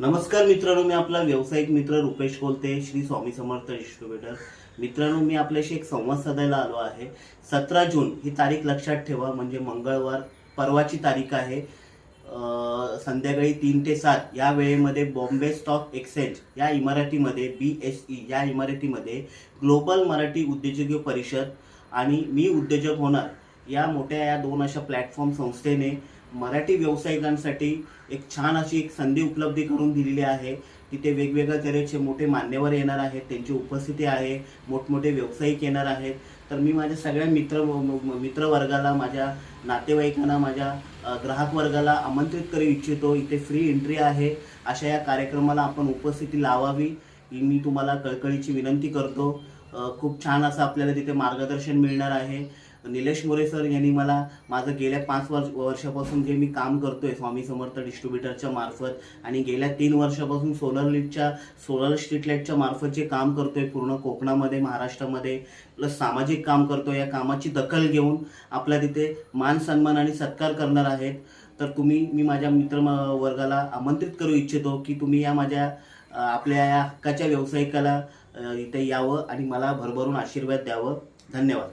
नमस्कार मित्रांनो मी आपला व्यावसायिक मित्र रुपेश कोलते श्री स्वामी समर्थ डिस्ट्रीब्युटर मित्रांनो मी आपल्याशी एक संवाद साधायला आलो आहे. सतरा जून ही तारीख लक्षात ठेवा म्हणजे मंगळवार परवाची तारीख आहे. संध्याकाळी तीन ते सात या वेळेमध्ये बॉम्बे स्टॉक एक्सचेंज या इमारतीमध्ये बी एस ई या इमारतीमध्ये ग्लोबल मराठी उद्योजकीय परिषद आणि मी उद्योजक होणार या मोठ्या या दोन अशा प्लॅटफॉर्म संस्थेने मराठी व्यावसायिकांसाठी एक छान अशी एक संधी उपलब्धी करून दिलेली आहे. तिथे वेगवेगळ्या तऱ्हेचे मोठे मान्यवर येणार आहेत. त्यांची उपस्थिती आहे. मोठमोठे व्यावसायिक येणार आहेत. तर मी माझ्या सगळ्या मित्र मित्रवर्गाला माझ्या नातेवाईकांना माझ्या ग्राहक वर्गाला आमंत्रित करू इच्छितो. इथे फ्री एंट्री आहे. अशा या कार्यक्रमाला आपण उपस्थिती लावावी ही मी तुम्हाला कळकळीची विनंती करतो. खूप छान असं आपल्याला तिथे मार्गदर्शन मिळणार आहे. निलेश मोरे सर यांनी मला माझं गेल्या पाच वर्ष वर्षापासून जे मी काम करतोय स्वामी समर्थ डिस्ट्रीब्युटरच्या मार्फत आणि गेल्या तीन वर्षापासून सोलर लिटच्या सोलर स्ट्रीट लाईटच्या मार्फत जे काम करतोय पूर्ण कोकणामध्ये महाराष्ट्रामध्ये प्लस सामाजिक काम करतोय या कामाची दखल घेऊन आपल्या तिथे मान सन्मान आणि सत्कार करणार आहेत. तर तुम्ही मी माझ्या मित्र म- वर्गाला आमंत्रित करू इच्छितो की तुम्ही या माझ्या आपल्या या हक्काच्या व्यावसायिकाला इथे यावं आणि मला भरभरून आशीर्वाद द्यावं. धन्यवाद.